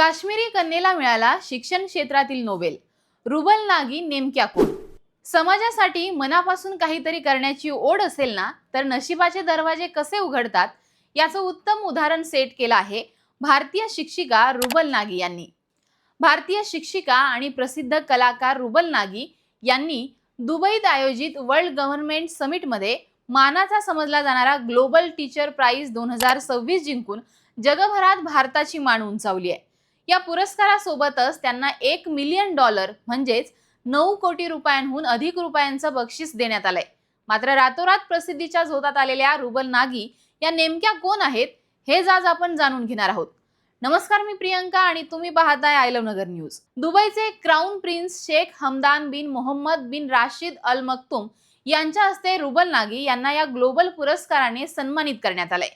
काश्मीरी कन्येला मिळाला शिक्षण क्षेत्रातील नोबेल. रुबल नागी नेमक्या कोण? समाजासाठी मनापासून काहीतरी करण्याची ओढ असेल ना तर नशिबाचे दरवाजे कसे उघडतात याचं उत्तम उदाहरण सेट केलं आहे भारतीय शिक्षिका रुबल नागी यांनी. भारतीय शिक्षिका आणि प्रसिद्ध कलाकार रुबल नागी यांनी दुबईत आयोजित वर्ल्ड गव्हर्नमेंट समिटमध्ये मानाचा समजला जाणारा ग्लोबल टीचर प्राईज दोन हजार सव्वीस जिंकून जगभरात भारताची मान उंचावली आहे. या पुरस्कारासोबतच त्यांना एक मिलियन डॉलर म्हणजेच नऊ कोटी रुपयांहून अधिक रुपयांचं बक्षीस देण्यात आलंय. मात्र रातोरात प्रसिद्धीच्या झोतात आलेल्या रुबल नागी या नेमक्या कोण आहेत हेच आज आपण जाणून घेणार आहोत. नमस्कार मी प्रियंका आणि तुम्ही पाहताय I love Nagar news. दुबईचे crown prince Sheikh Hamdan bin Mohammed bin Rashid Al Maktoum यांच्या हस्ते रुबल नागी यांना या ग्लोबल पुरस्काराने सन्मानित करण्यात आलंय.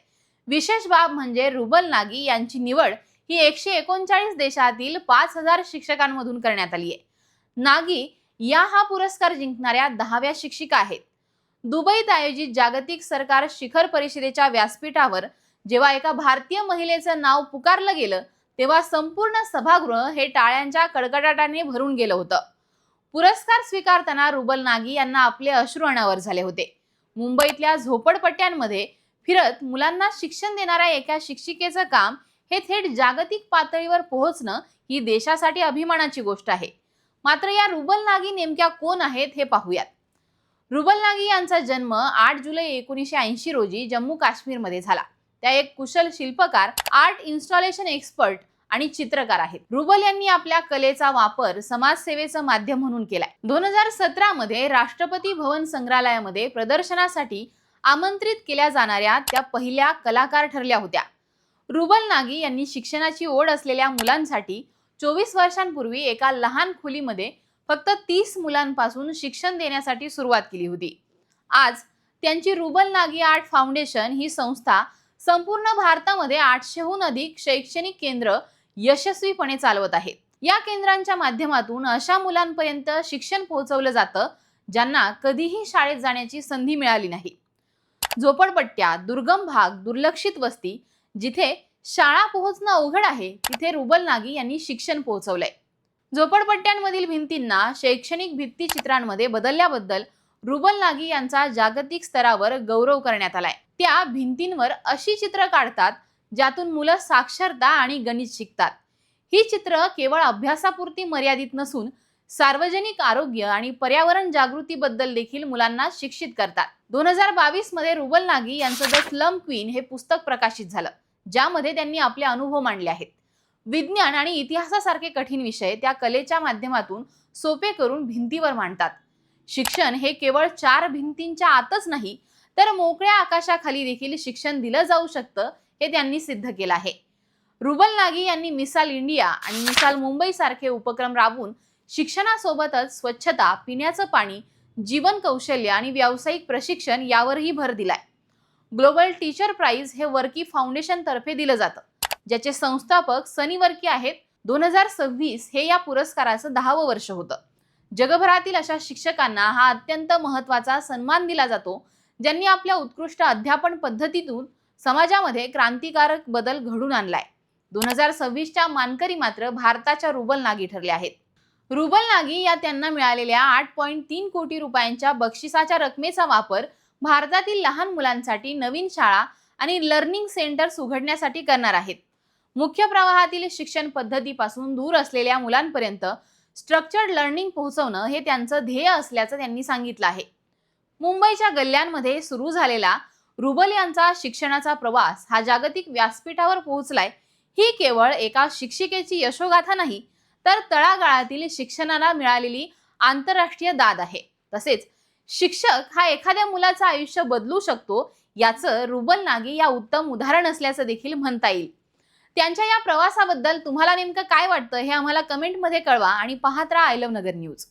विशेष बाब म्हणजे रुबल नागी यांची निवड ही एकशे एकोणचाळीस देशातील पाच हजार शिक्षकांमधून करण्यात आली आहे. नागी या हा पुरस्कार जिंकणाऱ्या दहाव्या शिक्षिका आहेत. दुबईत आयोजित जागतिक सरकार शिखर परिषदेच्या व्यासपीठावर जेव्हा एका भारतीय महिलेचं नाव पुकारलं गेलं तेव्हा संपूर्ण सभागृह हे टाळ्यांच्या कडकडाटाने भरून गेलं होतं. पुरस्कार स्वीकारताना रुबल नागी यांना आपले अश्रू अनावर झाले होते. मुंबईतल्या झोपडपट्ट्यांमध्ये फिरत मुलांना शिक्षण देणाऱ्या एका शिक्षिकेचं काम हे थेट जागतिक पातळीवर पोहोचणं ही देशासाठी अभिमानाची गोष्ट आहे. मात्र या रुबल नागी नेमक्या कोण आहेत हे पाहूयात. रुबल नागी यांचा जन्म आठ जुलै एकोणीसशे ऐंशी रोजी जम्मू काश्मीरमध्ये झाला. त्या एक कुशल शिल्पकार आर्ट इन्स्टॉलेशन एक्सपर्ट आणि चित्रकार आहेत. रुबल यांनी आपल्या कलेचा वापर समाजसेवेचं माध्यम म्हणून केलाय. दोन हजार सतरा मध्ये राष्ट्रपती भवन संग्रहालयामध्ये प्रदर्शनासाठी आमंत्रित केल्या जाणाऱ्या त्या पहिल्या कलाकार ठरल्या होत्या. रुबल नागी यांनी शिक्षणाची ओढ असलेल्या मुलांसाठी चोवीस वर्षांपूर्वी एका लहान खोलीमध्ये फक्त तीस मुलांपासून शिक्षण देण्यासाठी सुरुवात केली होती. आज त्यांची रुबल नागी आर्ट फाउंडेशन ही संस्था संपूर्ण भारतामध्ये आठशेहून अधिक शैक्षणिक केंद्र यशस्वीपणे चालवत आहेत या केंद्रांच्या माध्यमातून अशा मुलांपर्यंत शिक्षण पोहोचवलं जातं ज्यांना कधीही शाळेत जाण्याची संधी मिळाली नाही. झोपडपट्ट्या दुर्गम भाग दुर्लक्षित वस्ती जिथे शाळा पोहोचणं अवघड आहे तिथे रुबल नागी यांनी शिक्षण पोहोचवलंय. झोपडपट्ट्यांमधील भिंतींना शैक्षणिक भित्तीचित्रांमध्ये बदलल्याबद्दल रुबल नागी यांचा जागतिक स्तरावर गौरव करण्यात आलाय. त्या भिंतींवर अशी चित्र काढतात ज्यातून मुलं साक्षरता आणि गणित शिकतात. ही चित्र केवळ अभ्यासापुरती मर्यादित नसून सार्वजनिक आरोग्य आणि पर्यावरण जागृतीबद्दल देखील मुलांना शिक्षित करतात. दोन हजार बावीसमध्ये रुबल नागी यांचं द स्लम क्वीन हे पुस्तक प्रकाशित झालं. ज्यामध्ये त्यांनी आपले अनुभव मांडले आहेत. विज्ञान आणि इतिहासासारखे कठीण विषय त्या कलेच्या माध्यमातून सोपे करून भिंतीवर मांडतात. शिक्षण हे केवळ चार भिंतींच्या आतच नाही तर मोकळ्या आकाशाखाली देखील शिक्षण दिलं जाऊ शकतं हे त्यांनी सिद्ध केलं आहे. रुबल नागी यांनी मिसाल इंडिया आणि मिसाल मुंबई सारखे उपक्रम राबवून शिक्षणासोबतच स्वच्छता पिण्याचं पाणी जीवन कौशल्य आणि व्यावसायिक प्रशिक्षण यावरही भर दिलाय. ग्लोबल टीचर प्राईज हे वर्की फाउंडेशनतर्फे दिलं जातं ज्याचे संस्थापक सनी वर्की आहेत. दोन हजार सव्वीस हे या पुरस्काराचं दहावं वर्ष होतं. जगभरातील अशा शिक्षकांना हा अत्यंत महत्त्वाचा सन्मान दिला जातो ज्यांनी आपल्या उत्कृष्ट अध्यापन पद्धतीतून समाजामध्ये क्रांतिकारक बदल घडून आणलाय. दोन हजार सव्वीसच्या मानकरी मात्र भारताच्या रुबल नागी ठरल्या आहेत. रुबल नागी या त्यांना मिळालेल्या आठ पॉईंट तीन कोटी रुपयांच्या बक्षिसाच्या रकमेचा वापर भारतातील लहान मुलांसाठी नवीन शाळा आणि लर्निंग सेंटर्स उघडण्यासाठी करणार आहेत. मुख्य प्रवाहातील शिक्षण पद्धतीपासून दूर असलेल्या मुलांपर्यंत स्ट्रक्चर्ड लर्निंग पोहोचवणं हे त्यांचं ध्येय असल्याचं त्यांनी सांगितलं आहे. मुंबईच्या गल्ल्यांमध्ये सुरू झालेला रुबल यांचा शिक्षणाचा प्रवास हा जागतिक व्यासपीठावर पोहोचलाय ही केवळ एका शिक्षिकेची यशोगाथा नाही तर तळागाळातील शिक्षणाला मिळालेली आंतरराष्ट्रीय दाद आहे. तसेच शिक्षक हा एखाद्या मुलाचं आयुष्य बदलू शकतो याचं रुबल नागी या उत्तम उदाहरण असल्याचं देखील म्हणता येईल. त्यांच्या या प्रवासाबद्दल तुम्हाला नेमकं काय वाटतं हे आम्हाला कमेंटमध्ये कळवा आणि पाहत राहा आय लव्ह नगर न्यूज.